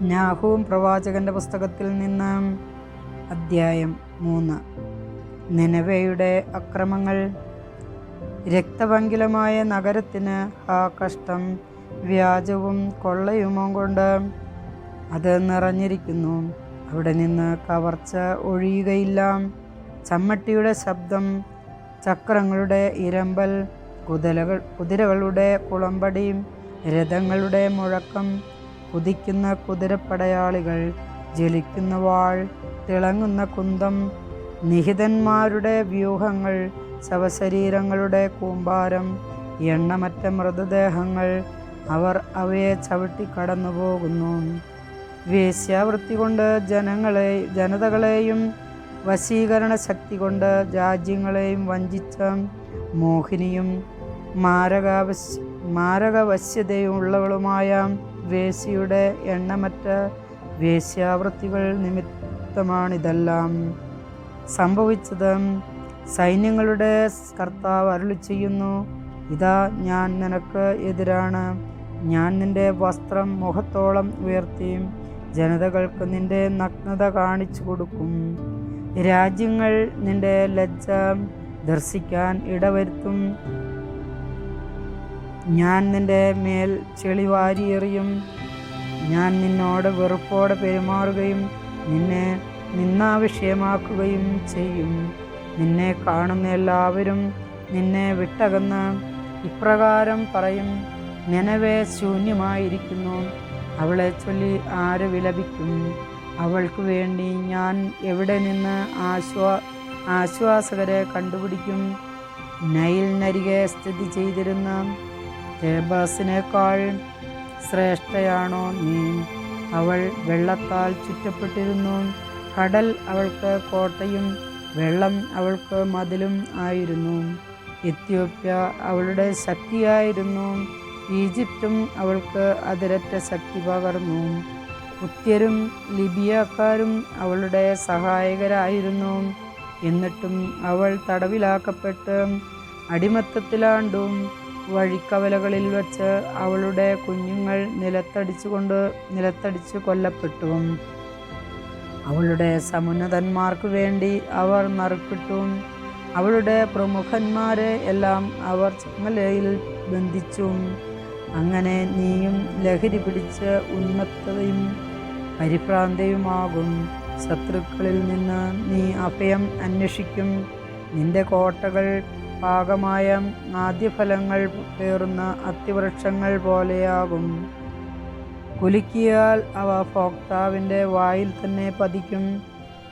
നാഹൂം പ്രവാചകന്റെ പുസ്തകത്തിൽ നിന്ന്. അദ്ധ്യായം മൂന്ന്. നിനവയുടെ അക്രമങ്ങൾ. രക്തപങ്കിലമായ നഗരത്തിന് ആ കഷ്ടം വ്യാജവും കൊള്ളയുമോ കൊണ്ട് അത് നിറഞ്ഞിരിക്കുന്നു. അവിടെ നിന്ന് കവർച്ച ഒഴിയുകയില്ല. ചമ്മട്ടിയുടെ ശബ്ദം ചക്രങ്ങളുടെ ഇരമ്പൽ കുതിരകൾ കുതിരകളുടെ കുളമ്പടി രഥങ്ങളുടെ മുഴക്കം കുതിക്കുന്ന കുതിരപ്പടയാളികൾ ജലിക്കുന്ന വാൾ തിളങ്ങുന്ന കുന്തം നിഹിതന്മാരുടെ വ്യൂഹങ്ങൾ ശവശരീരങ്ങളുടെ കൂമ്പാരം എണ്ണമറ്റ മൃതദേഹങ്ങൾ അവർ അവയെ ചവിട്ടി കടന്നു പോകുന്നു വേശ്യാവൃത്തി കൊണ്ട് ജനങ്ങളെ ജനതകളെയും വശീകരണ ശക്തി കൊണ്ട് രാജ്യങ്ങളെയും വഞ്ചിച്ച മോഹിനിയും മാരകാവശ്യ മാരകവശ്യതയുള്ളവളുമായ വേശ്യയുടെ എണ്ണമറ്റ വേശ്യാവൃത്തികൾ നിമിത്തമാണിതെല്ലാം സംഭവിച്ചത്. സൈന്യങ്ങളുടെ കർത്താവ് അരുളി ചെയ്യുന്നു ഇതാ ഞാൻ നിനക്ക് എതിരാണ്. ഞാൻ നിന്റെ വസ്ത്രം മുഖത്തോളം ഉയർത്തി ജനതകൾക്ക് നിന്റെ നഗ്നത കാണിച്ചു കൊടുക്കും. രാജ്യങ്ങൾ നിന്റെ ലജ്ജ ദർശിക്കാൻ ഇടവരുത്തും. ഞാൻ നിന്റെ മേൽ ചെളി വാരിയെറിയും ഞാൻ നിന്നോട് വെറുപ്പോടെ പെരുമാറുകയും നിന്നെ നിന്നാവിഷയമാക്കുകയും ചെയ്യും. നിന്നെ കാണുന്ന എല്ലാവരും നിന്നെ വിട്ടകന്ന് ഇപ്രകാരം പറയും നനവേ ശൂന്യമായിരിക്കുന്നു. അവളെ ചൊല്ലി ആര് വിലപിക്കും? അവൾക്ക് വേണ്ടി ഞാൻ എവിടെ നിന്ന് ആശ്വാ ആശ്വാസകരെ കണ്ടുപിടിക്കും? നൈൽ നരികെ സ്ഥിതി ചെയ്തിരുന്ന തേബാസിനേക്കാൾ ശ്രേഷ്ഠയാണോ നീ? അവൾ വെള്ളത്താൽ ചുറ്റപ്പെട്ടിരുന്നു. കടൽ അവൾക്ക് കോട്ടയും വെള്ളം അവൾക്ക് മതിലും ആയിരുന്നു. എത്യോപ്യ അവളുടെ ശക്തിയായിരുന്നു. ഈജിപ്തും അവൾക്ക് അതിരറ്റ ശക്തി പകർന്നു. കുത്യരും ലിബിയക്കാരും അവളുടെ സഹായകരായിരുന്നു. എന്നിട്ടും അവൾ തടവിലാക്കപ്പെട്ട് അടിമത്തത്തിലാണ്ടും വഴിക്കവലകളിൽ വച്ച് അവളുടെ കുഞ്ഞുങ്ങൾ നിലത്തടിച്ചുകൊണ്ട് നിലത്തടിച്ച് കൊല്ലപ്പെട്ടു. അവളുടെ സമുന്നതന്മാർക്ക് വേണ്ടി അവർ നറുക്കിട്ടു. അവളുടെ പ്രമുഖന്മാരെ എല്ലാം അവർ ചങ്ങലയിൽ ബന്ധിച്ചു. അങ്ങനെ നീയും ലഹരി പിടിച്ച് ഉന്മത്തതയും പരിഭ്രാന്തയുമാകും. ശത്രുക്കളിൽ നിന്ന് നീ അഭയം അന്വേഷിക്കും. നിന്റെ കോട്ടകൾ പാകമായ ആദ്യഫലങ്ങൾ പേറുന്ന അത്തിവൃക്ഷങ്ങൾ പോലെയാകും. കുലുക്കിയാൽ അവ ഭോക്താവിന്റെ വായിൽ തന്നെ പതിക്കും.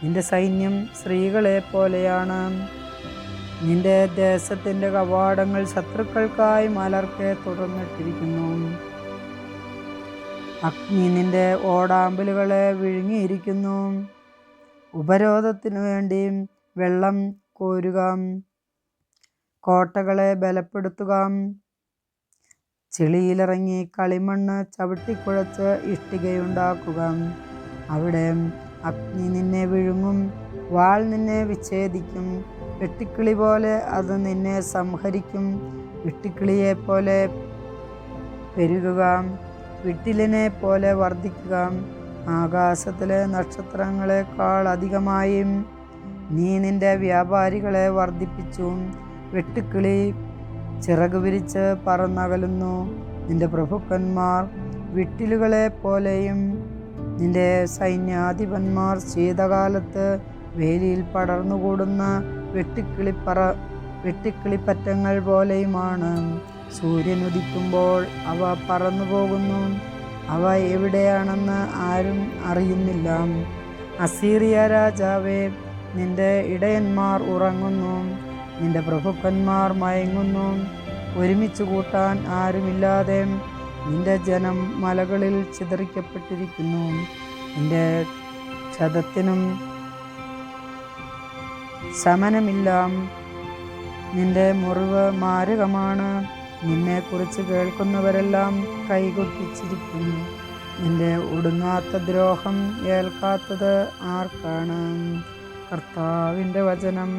നിന്റെ സൈന്യം സ്ത്രീകളെ പോലെയാണ്. നിന്റെ ദേശത്തിന്റെ കവാടങ്ങൾ ശത്രുക്കൾക്കായി മലർക്കെ തുറന്നിട്ടിരിക്കുന്നു. അഗ്നി നിന്റെ ഓടാമ്പലുകളെ വിഴുങ്ങിയിരിക്കുന്നു. ഉപരോധത്തിനു വേണ്ടി വെള്ളം കോരുക. കോട്ടകളെ ബലപ്പെടുത്തുക. ചെളിയിലിറങ്ങി കളിമണ്ണ് ചവിട്ടിക്കുഴച്ച് ഇഷ്ടികയുണ്ടാക്കുക അവിടെ അഗ്നി നിന്നെ വിഴുങ്ങും വാൾ നിന്നെ വിച്ഛേദിക്കും വെട്ടിക്കിളി പോലെ അത് നിന്നെ സംഹരിക്കും വെട്ടിക്കിളിയെ പോലെ പെരുകുക വിട്ടിലിനെ പോലെ വർദ്ധിക്കുക. ആകാശത്തിലെ നക്ഷത്രങ്ങളെക്കാൾ അധികമായും നീ നിന്റെ വ്യാപാരികളെ വർദ്ധിപ്പിച്ചു വെട്ടുക്കിളി ചിറക് വിരിച്ച് പറന്നകലുന്നു. നിന്റെ പ്രഭുക്കന്മാർ വിട്ടിലുകളെ പോലെയും നിന്റെ സൈന്യാധിപന്മാർ ശീതകാലത്ത് വേലിയിൽ പടർന്നുകൂടുന്ന വെട്ടിക്കിളിപ്പറ വെട്ടിക്കിളിപ്പറ്റങ്ങൾ പോലെയുമാണ്. സൂര്യൻ ഉദിക്കുമ്പോൾ അവ പറന്നു പോകുന്നു അവ എവിടെയാണെന്ന് ആരും അറിയുന്നില്ല. അസീറിയ രാജാവേ നിന്റെ ഇടയന്മാർ ഉറങ്ങുന്നു. നിന്റെ പ്രഭുക്കന്മാർ മയങ്ങുന്നു. ഒരുമിച്ച് കൂട്ടാൻ ആരുമില്ലാതെ നിന്റെ ജനം മലകളിൽ ചിതറിക്കപ്പെട്ടിരിക്കുന്നു. നിന്റെ ക്ഷതത്തിനും ശമനമില്ല നിന്റെ മുറിവ് മാരകമാണ്. നിന്നെക്കുറിച്ച് കേൾക്കുന്നവരെല്ലാം കൈകൊട്ടിച്ചിരിക്കും നിന്റെ ഒടുങ്ങാത്ത ദ്രോഹം ഏൽക്കാത്തത് ആർക്കാണ്? കർത്താവിന്റെ വചനം.